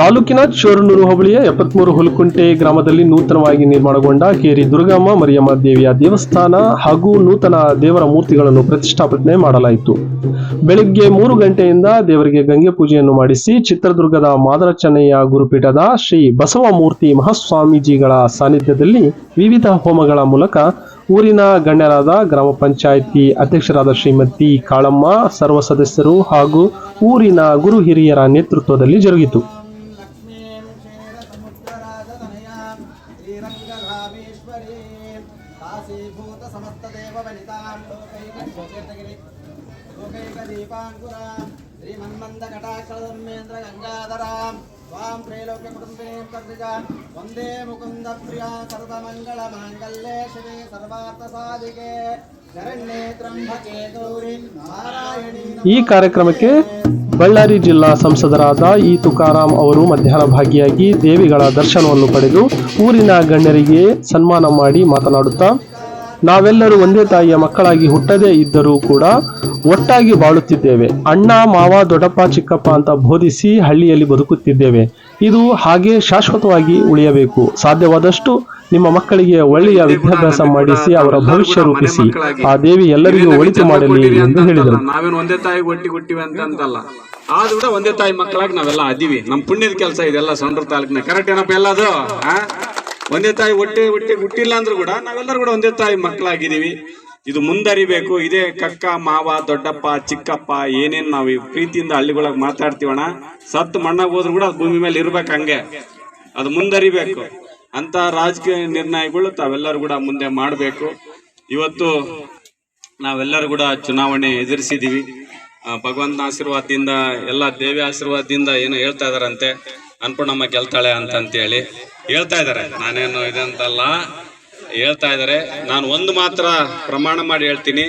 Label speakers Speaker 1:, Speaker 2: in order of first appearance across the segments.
Speaker 1: ತಾಲೂಕಿನ ಚೋರನೂರು ಹೋಬಳಿಯ ಎಪ್ಪತ್ಮೂರು ಹುಲಕುಂಟೆ ಗ್ರಾಮದಲ್ಲಿ ನೂತನವಾಗಿ ನಿರ್ಮಾಣಗೊಂಡ ಕೇರಿ ದುರ್ಗಮ್ಮ ಮರಿಯಮ್ಮ ದೇವಿಯ ದೇವಸ್ಥಾನ ಹಾಗೂ ನೂತನ ದೇವರ ಮೂರ್ತಿಗಳನ್ನು ಪ್ರತಿಷ್ಠಾಪನೆ ಮಾಡಲಾಯಿತು. ಬೆಳಿಗ್ಗೆ ಮೂರು ಗಂಟೆಯಿಂದ ದೇವರಿಗೆ ಗಂಗೆ ಪೂಜೆಯನ್ನು ಮಾಡಿಸಿ ಚಿತ್ರದುರ್ಗದ ಮಾದರಚನೆಯ ಗುರುಪೀಠದ ಶ್ರೀ ಬಸವ ಮೂರ್ತಿ ಮಹಾಸ್ವಾಮೀಜಿಗಳ ಸಾನ್ನಿಧ್ಯದಲ್ಲಿ ವಿವಿಧ ಹೋಮಗಳ ಮೂಲಕ ಊರಿನ ಗಣ್ಯರಾದ ಗ್ರಾಮ ಪಂಚಾಯಿತಿ ಅಧ್ಯಕ್ಷರಾದ ಶ್ರೀಮತಿ ಕಾಳಮ್ಮ, ಸರ್ವ ಸದಸ್ಯರು ಹಾಗೂ ಊರಿನ ಗುರು ಹಿರಿಯರ ನೇತೃತ್ವದಲ್ಲಿ ಜರುಗಿತು.
Speaker 2: కామేశ్వరీ కాశీభూత సమస్తదేవ వనితాం లోకైకీర్తగిరి లోకైక దీపాంకురాం త్రైలోక్య కుటుంబినీం కర్తిజాం వందే ముకుంద ప్రియా మాంగళ్యే శివే
Speaker 1: సర్వార్థ సాధికే ಬಳ್ಳಾರಿ ಜಿಲ್ಲಾ ಸಂಸದರಾದ ಇ ತುಕಾರಾಂ ಅವರು ಮಧ್ಯಾಹ್ನ ಭಾಗಿಯಾಗಿ ದೇವಿಗಳ ದರ್ಶನವನ್ನು ಪಡೆದು ಊರಿನ ಗಣ್ಯರಿಗೆ ಸನ್ಮಾನ ಮಾಡಿ ಮಾತನಾಡುತ್ತಾ, ನಾವೆಲ್ಲರೂ ಒಂದೇ ತಾಯಿಯ ಮಕ್ಕಳಾಗಿ ಹುಟ್ಟದೇ ಇದ್ದರೂ ಕೂಡ ಒಟ್ಟಾಗಿ ಬಾಳುತ್ತಿದ್ದೇವೆ. ಅಣ್ಣ, ಮಾವ, ದೊಡ್ಡಪ್ಪ, ಚಿಕ್ಕಪ್ಪ ಅಂತ ಬೋಧಿಸಿ ಹಳ್ಳಿಯಲ್ಲಿ ಬದುಕುತ್ತಿದ್ದೇವೆ. ಇದು ಹಾಗೆ ಶಾಶ್ವತವಾಗಿ ಉಳಿಯಬೇಕು. ಸಾಧ್ಯವಾದಷ್ಟು ನಿಮ್ಮ ಮಕ್ಕಳಿಗೆ ಒಳ್ಳೆಯ ವಿದ್ಯಾಭ್ಯಾಸ ಮಾಡಿಸಿ, ಅವರ ಭವಿಷ್ಯ ರೂಪಿಸಿ. ಆ ದೇವಿ ಎಲ್ಲರಿಗೂ ಒಳಿತು ಮಾಡಲಿ ಎಂದು ಹೇಳಿದರು.
Speaker 3: ನಾವೇನು ಒಂದೇ ತಾಯಿ ಒಟ್ಟಿ ಹುಟ್ಟಿವಿ ಅಂತ ಅಂತಲ್ಲ ಆದ್ರೂ ಕೂಡ ಒಂದೇ ತಾಯಿ ಮಕ್ಕಳಾಗಿ ನಾವೆಲ್ಲ ಅದೀವಿ ನಮ್ಮ ಪುಣ್ಯದ ಕೆಲಸ ಇದೆಲ್ಲ ಸೊಂಡ್ರ ತಾಲೂಕಿನ. ಕರೆಕ್ಟ್ ಏನಪ್ಪ ಎಲ್ಲ ಅದು ಒಂದೇ ತಾಯಿ ಹೊಟ್ಟೆ ಹೊಟ್ಟೆ ಹುಟ್ಟಿಲ್ಲ ಅಂದ್ರೂ ಕೂಡ ನಾವೆಲ್ಲರೂ ಕೂಡ ಒಂದೇ ತಾಯಿ ಮಕ್ಕಳಾಗಿದ್ದೀವಿ. ಇದು ಮುಂದರಿಬೇಕು. ಇದೇ ಕಕ್ಕ ಮಾವ ದೊಡ್ಡಪ್ಪ ಚಿಕ್ಕಪ್ಪ ಏನೇನು ನಾವು ಈ ಪ್ರೀತಿಯಿಂದ ಹಳ್ಳಿಗಳಾಗ ಮಾತಾಡ್ತೀವಣ ಸತ್ತು ಮಣ್ಣಾಗ ಹೋದ್ರು ಕೂಡ ಭೂಮಿ ಮೇಲೆ ಇರ್ಬೇಕು ಹಂಗೆ. ಅದು ಮುಂದರಿಬೇಕು. ಅಂತ ರಾಜಕೀಯ ನಿರ್ಣಯಗಳು ತಾವೆಲ್ಲರೂ ಕೂಡ ಮುಂದೆ ಮಾಡಬೇಕು. ಇವತ್ತು ನಾವೆಲ್ಲರೂ ಕೂಡ ಚುನಾವಣೆ ಎದುರಿಸಿದೀವಿ ಆ, ಭಗವಂತನ ಆಶೀರ್ವಾದದಿಂದ, ಎಲ್ಲ ದೇವಿ ಆಶೀರ್ವಾದದಿಂದ ಏನೋ ಹೇಳ್ತಾ ಇದಾರಂತೆ. ಅನ್ಪೂರ್ಣಮ್ಮ ಗೆಲ್ತಾಳೆ ಅಂತಂತೇಳಿ ಹೇಳ್ತಾ ಇದ್ದಾರೆ ನಾನೇನು ಇದಂತಲ್ಲ, ಹೇಳ್ತಾ ಇದ್ದಾರೆ ನಾನು ಒಂದು ಮಾತ್ರ ಪ್ರಮಾಣ ಮಾಡಿ ಹೇಳ್ತೀನಿ.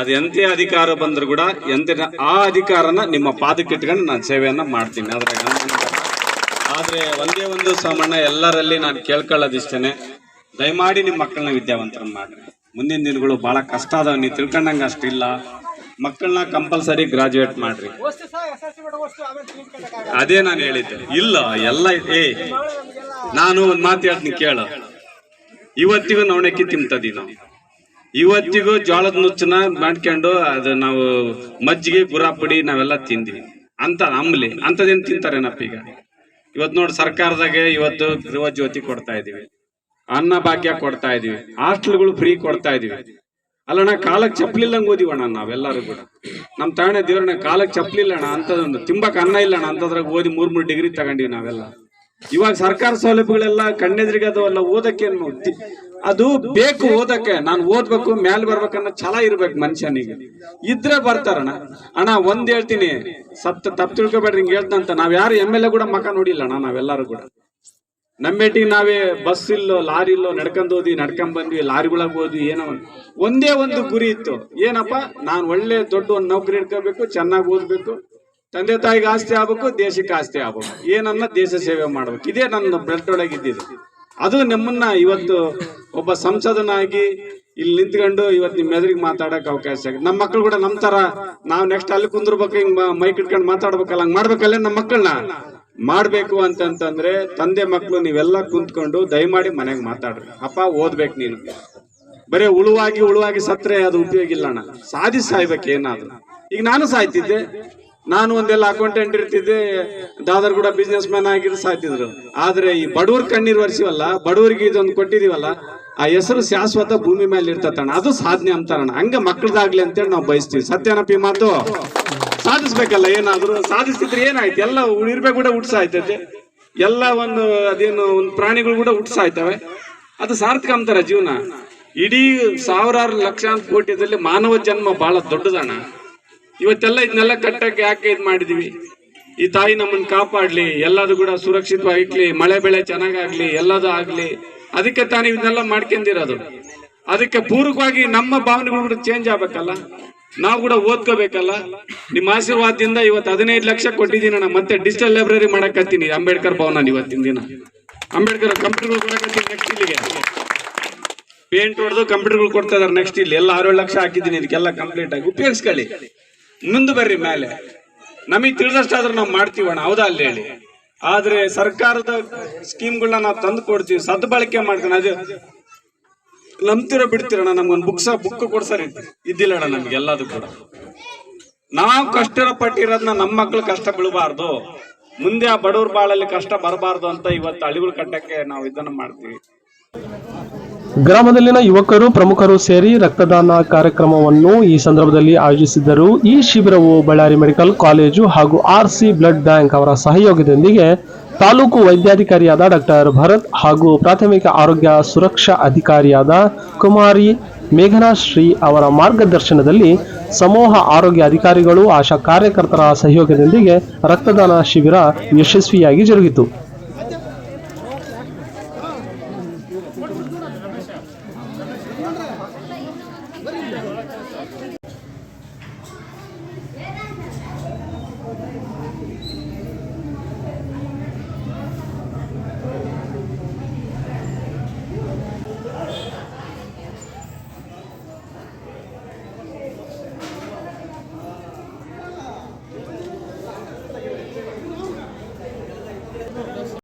Speaker 3: ಅದು ಎಂತೆ ಅಧಿಕಾರ ಬಂದರೂ ಕೂಡ ಎಂತ ಆ ಅಧಿಕಾರನ ನಿಮ್ಮ ಪಾದಕ್ಕೆ ಇಟ್ಕೊಂಡು ನಾನು ಸೇವೆಯನ್ನು ಮಾಡ್ತೀನಿ. ಆದರೆ ಆದರೆ ಒಂದೇ ಒಂದು ಸಾಮಾನ್ಯ ಎಲ್ಲರಲ್ಲಿ ನಾನು ಕೇಳ್ಕೊಳ್ಳೋದಿಷ್ಟೇನೆ. ದಯಮಾಡಿ ನಿಮ್ಮ ಮಕ್ಕಳನ್ನ ವಿದ್ಯಾವಂತರ ಮಾಡ್ರಿ. ಮುಂದಿನ ದಿನಗಳು ಭಾಳ ಕಷ್ಟ ಅದಾವ. ನೀವು ತಿಳ್ಕೊಂಡಂಗ ಅಷ್ಟಿಲ್ಲ. ಮಕ್ಕಳನ್ನ ಕಂಪಲ್ಸರಿ ಗ್ರಾಜುಯೇಟ್ ಮಾಡ್ರಿ. ಅದೇ ನಾನು ಹೇಳಿದ್ದೆ. ಇಲ್ಲ ಎಲ್ಲ ಏ ನಾನು ಒಂದು ಮಾತು ಹೇಳ್ತೀನಿ ಕೇಳು. ಇವತ್ತಿಗೂ ನವಣಕ್ಕಿ ತಿಂತದಿ ನಾವು. ಇವತ್ತಿಗೂ ಜೋಳದ ನುಚ್ಚನ ಮಾಡ್ಕೊಂಡು ಅದು ನಾವು ಮಜ್ಜಿಗೆ ಗುರಾಪುಡಿ ನಾವೆಲ್ಲ ತಿಂದ್ವಿ. ಅಂತ ಅಂಬ್ಲಿ ಅಂತದೇನ್ ತಿಂತಾರೇನಪ್ಪ ಈಗ? ಇವತ್ತು ನೋಡಿ ಸರ್ಕಾರದಾಗೆ ಇವತ್ತು ಗೃಹ ಜ್ಯೋತಿ ಕೊಡ್ತಾ ಇದೀವಿ. ಅನ್ನ ಭಾಗ್ಯ ಕೊಡ್ತಾ ಇದೀವಿ. ಹಾಸ್ಟೆಲ್ಗಳು ಫ್ರೀ ಕೊಡ್ತಾ ಇದೀವಿ. ಅಲ್ಲಣ್ಣ, ಕಾಲಕ್ಕೆ ಚಪ್ಪಲಿಲ್ಲಂಗೆ ಓದಿವಣ್ಣ ನಾವೆಲ್ಲರೂ ಕೂಡ. ನಮ್ಮ ತಾಣೆ ದೇವ್ರಣ್ಣ, ಕಾಲಕ್ಕೆ ಚಪ್ಪಲಿಲ್ಲಣ್ಣ ಅಂಥದ್ದೊಂದು ತಿಂಬಕ್ಕೆ ಅನ್ನ ಇಲ್ಲಣ್ಣ, ಅಂತದ್ರಾಗ ಓದಿ ಮೂರ್ ಮೂರ್ ಡಿಗ್ರಿ ತಗೊಂಡಿವಿ ನಾವೆಲ್ಲ. ಇವಾಗ ಸರ್ಕಾರ ಸೌಲಭ್ಯಗಳೆಲ್ಲ ಕಣ್ಣೆದ್ರಿಗೆ ಅದವಲ್ಲ ಓದಕ್ಕೆ ಅದು ಬೇಕು ಓದಕ್ಕೆ, ನಾನು ಓದ್ಬೇಕು, ಮ್ಯಾಲ್ ಬರ್ಬೇಕನ್ನೋ ಛಲ ಇರ್ಬೇಕು ಮನುಷ್ಯನಿಗೆ. ಇದ್ರೆ ಬರ್ತಾರಣ ಅಣ್ಣ, ಒಂದ್ ಹೇಳ್ತೀನಿ ಸತ್ತ ತಪ್ಪು ತಿಳ್ಕೊಬೇಡ್ರಿ, ಹಿಂಗೆ ಹೇಳ್ತಂತ. ನಾವ್ ಯಾರು ಎಂ ಎಲ್ ಎ ಕೂಡ ಮಕ ನೋಡಿಲ್ಲ ಅಣ್ಣ ನಾವೆಲ್ಲರೂ ಕೂಡ. ನಮ್ಮೇಟಿಗೆ ನಾವೇ ಬಸ್ ಇಲ್ಲೋ, ಲಾರಿ ಇಲ್ಲೋ, ನಡ್ಕೊಂಡು ಹೋದ್ವಿ, ನಡ್ಕೊಂಡ್ ಬಂದ್ವಿ, ಲಾರಿಗಳಾಗ ಹೋದ್ವಿ, ಏನೋ ಒಂದ್- ಒಂದೇ ಗುರಿ ಇತ್ತು. ಏನಪ್ಪ? ನಾನು ಒಳ್ಳೆ ದೊಡ್ಡ ಒಂದು ನೌಕರಿ ಇಟ್ಕೋಬೇಕು ಚೆನ್ನಾಗಿ ಓದ್ಬೇಕು, ತಂದೆ ತಾಯಿಗೆ ಆಸ್ತಿ ಆಗ್ಬೇಕು, ದೇಶಕ್ಕೆ ಆಸ್ತಿ ಆಗ್ಬೇಕು. ಏನನ್ನ ದೇಶ ಸೇವೆ ಮಾಡ್ಬೇಕು. ಇದೇ ನನ್ನ ಬ್ಲಡ್ ಒಳಗೆ ಇದ್ದಿದ್ದು. ಅದು ನಿಮ್ಮನ್ನ ಇವತ್ತು ಒಬ್ಬ ಸಂಸದನಾಗಿ ಇಲ್ಲಿ ನಿಂತ್ಕೊಂಡು ಇವತ್ತು ನಿಮ್ಮ ಎದುರಿಗೆ ಮಾತಾಡಕ್ಕೆ ಅವಕಾಶ ಆಗಿದೆ. ನಮ್ಮ ಮಕ್ಕಳು ಕೂಡ ನಮ್ಮ ತರ. ನಾವು ನೆಕ್ಸ್ಟ್ ಅಲ್ಲಿ ಕುಂದ್ರಬೇಕು, ಹಿಂಗ್ ಮೈಕ್ ಇಟ್ಕೊಂಡು ಮಾತಾಡ್ಬೇಕಲ್ಲ, ಹಂಗ್ ಮಾಡ್ಬೇಕಲ್ಲ ನಮ್ಮ ಮಕ್ಕಳನ್ನ ಮಾಡ್ಬೇಕು ಅಂತಂತಂದ್ರೆ ತಂದೆ ಮಕ್ಕಳು ನೀವೆಲ್ಲ ಕುಂತ್ಕೊಂಡು ದಯಮಾಡಿ ಮನೆಗೆ ಮಾತಾಡ್ರಿ. ಅಪ್ಪ, ಓದ್ಬೇಕು ನೀನು. ಬರೇ ಉಳುವಾಗಿ ಉಳುವಾಗಿ ಸತ್ರೆ, ಅದು ಉಪಯೋಗ ಇಲ್ಲ ಅಣ್ಣ. ಸಾಧಿ ಸಾಯ್ಬೇಕು ಏನಾದ್ರು. ಈಗ ನಾನು ಸಾಯ್ತಿದ್ದೆ. ನಾನು ಒಂದೆಲ್ಲ ಅಕೌಂಟೆಂಟ್ ಇರ್ತಿದ್ದೆ. ದಾದರ್ ಕೂಡ ಬಿಸ್ನೆಸ್ ಮ್ಯಾನ್ ಆಗಿದ್ರು ಸಾಯ್ತಿದ್ರು. ಆದ್ರೆ ಈ ಬಡವ್ರ ಕಣ್ಣೀರ್ ಒರೆಸಿವಲ್ಲ, ಬಡವರಿಗೆ ಇದೊಂದು ಕೊಟ್ಟಿದೀವಲ್ಲ, ಆ ಹೆಸರು ಶಾಶ್ವತ ಭೂಮಿ ಮೇಲೆ ಇರ್ತತಣ್ಣ ಅದು ಸಾಧನೆ ಅಂತಾರಣ್ಣ. ಹಂಗ ಮಕ್ಕಳದಾಗ್ಲಿ ಅಂತೇಳಿ ನಾವು ಬಯಸ್ತೀವಿ. ಸತ್ಯನಪ್ಪಿ ಮಾತು. ಸಾಧಿಸ್ಬೇಕಲ್ಲ, ಏನಾದ್ರು ಸಾಧಿಸಿದ್ರೆ ಏನಾಯ್ತು? ಎಲ್ಲ ಇರ್ಬೇಕು ಕೂಡ ಹುಟ್ಸಾಯ್ತೈತೆ ಎಲ್ಲ ಒಂದು ಅದೇನು ಒಂದು ಪ್ರಾಣಿಗಳು ಕೂಡ ಹುಟ್ಸಾಯ್ತವೆ. ಅದು ಸಾರ್ಥಕ ಅಂತಾರ ಜೀವನ. ಇಡೀ ಸಾವಿರಾರು ಲಕ್ಷಾಂತರ ಕೋಟಿದಲ್ಲಿ ಮಾನವ ಜನ್ಮ ಬಹಳ ದೊಡ್ಡದಣ್ಣ ಇವತ್ತೆಲ್ಲ ಇದನ್ನೆಲ್ಲ ಕಟ್ಟಕ್ಕೆ ಯಾಕೆ ಇದು ಮಾಡಿದೀವಿ? ಈ ತಾಯಿ ನಮ್ಮನ್ನ ಕಾಪಾಡ್ಲಿ, ಎಲ್ಲದು ಕೂಡ ಸುರಕ್ಷಿತವಾಗಿರ್ಲಿ, ಮಳೆ ಬೆಳೆ ಚೆನ್ನಾಗಾಗ್ಲಿ, ಎಲ್ಲದು ಆಗ್ಲಿ, ಅದಕ್ಕೆ ತಾನೇ ಇದನ್ನೆಲ್ಲ ಮಾಡ್ಕೊಂಡಿರೋದು. ಅದಕ್ಕೆ ಪೂರ್ವಕವಾಗಿ ನಮ್ಮ ಭಾವನೆಗಳು ಕೂಡ ಚೇಂಜ್ ಆಗ್ಬೇಕಲ್ಲ? ನಾವು ಕೂಡ ಓದ್ಕೋಬೇಕಲ್ಲ? ನಿಮ್ಮ ಆಶೀರ್ವಾದದಿಂದ ಇವತ್ತು ಹದಿನೈದು ಲಕ್ಷ ಕೊಟ್ಟಿದ್ದೀನಿ ನಾನು ಮತ್ತೆ ಡಿಜಿಟಲ್ ಲೈಬ್ರರಿ ಮಾಡಕತ್ತೀನಿ. ಅಂಬೇಡ್ಕರ್ ಭವನ ಇವತ್ತಿನ ದಿನ. ಅಂಬೇಡ್ಕರ್ ಕಂಪ್ಯೂಟರ್ ಕೊಡಕತ್ತೀನಿ ನೆಕ್ಸ್ಟ್ ಇಲ್ಲಿಗೆ. ಪೇಂಟ್ ಹೊಡೆದು ಕಂಪ್ಯೂಟರ್ಗಳು ಕೊಡ್ತಾ ಇದಾರೆ ನೆಕ್ಸ್ಟ್ ಇಲ್ಲಿ. ಎಲ್ಲ ಆರೇಳು ಲಕ್ಷ ಹಾಕಿದ್ದೀನಿ. ಇದಕ್ಕೆಲ್ಲ ಕಂಪ್ಲೀಟ್ ಆಗಿ ಉಪಯೋಗಿಸ್ಕೊಳ್ಳಿ. ಮುಂದೆ ಬರ್ರಿ ಮೇಲೆ. ನಮಗೆ ತಿಳಿದಷ್ಟಾದ್ರೂ ನಾವು ಮಾಡ್ತೀವಣ್ಣ ಹೌದಾ ಅಲ್ಲಿ ಹೇಳಿ. ಆದ್ರೆ ಸರ್ಕಾರದ ಸ್ಕೀಮ್ಗಳನ್ನ ನಾವು ತಂದು ಕೊಡ್ತೀವಿ. ಸದ್ಬಳಕೆ ಮಾಡ್ತೀನಿ. ಅದು ನಂಬ್ತಿರೋ ಬಿಡ್ತೀರಣ್ಣ, ನಮ್ಗೊಂದು ಬುಕ್ಸ ಬುಕ್ ಕೊಡ್ಸರಿ ಇದ್ದಿಲ್ಲ ಅಣ್ಣ ನಮ್ಗೆ ಎಲ್ಲದೂ ಕೂಡ. ನಾವು ಕಷ್ಟ ಪಟ್ಟಿರೋದನ್ನ ನಮ್ಮ ಮಕ್ಳು ಕಷ್ಟ ಬೀಳಬಾರ್ದು ಮುಂದೆ ಆ ಬಡವ್ರ ಬಾಳಲ್ಲಿ ಕಷ್ಟ ಬರಬಾರ್ದು ಅಂತ ಇವತ್ತು ಅಳಿಗಳು ಕಟ್ಟಕ್ಕೆ ನಾವು ಇದನ್ನ ಮಾಡ್ತೀವಿ.
Speaker 1: ಗ್ರಾಮದಲ್ಲಿನ ಯುವಕರು, ಪ್ರಮುಖರು ಸೇರಿ ರಕ್ತದಾನ ಕಾರ್ಯಕ್ರಮವನ್ನು ಈ ಸಂದರ್ಭದಲ್ಲಿ ಆಯೋಜಿಸಿದ್ದರು. ಈ ಶಿಬಿರವು ಬಳ್ಳಾರಿ ಮೆಡಿಕಲ್ ಕಾಲೇಜು ಹಾಗೂ ಆರ್ ಸಿ ಬ್ಲಡ್ ಬ್ಯಾಂಕ್ ಅವರ ಸಹಯೋಗದೊಂದಿಗೆ ತಾಲೂಕು ವೈದ್ಯಾಧಿಕಾರಿಯಾದ ಡಾಕ್ಟರ್ ಭರತ್ ಹಾಗೂ ಪ್ರಾಥಮಿಕ ಆರೋಗ್ಯ ಸುರಕ್ಷಾ ಅಧಿಕಾರಿಯಾದ ಕುಮಾರಿ ಮೇಘನಾ ಶ್ರೀ ಅವರ ಮಾರ್ಗದರ್ಶನದಲ್ಲಿ ಸಮೂಹ ಆರೋಗ್ಯ ಅಧಿಕಾರಿಗಳು, ಆಶಾ ಕಾರ್ಯಕರ್ತರ ಸಹಯೋಗದೊಂದಿಗೆ ರಕ್ತದಾನ ಶಿಬಿರ ಯಶಸ್ವಿಯಾಗಿ ಜರುಗಿತು.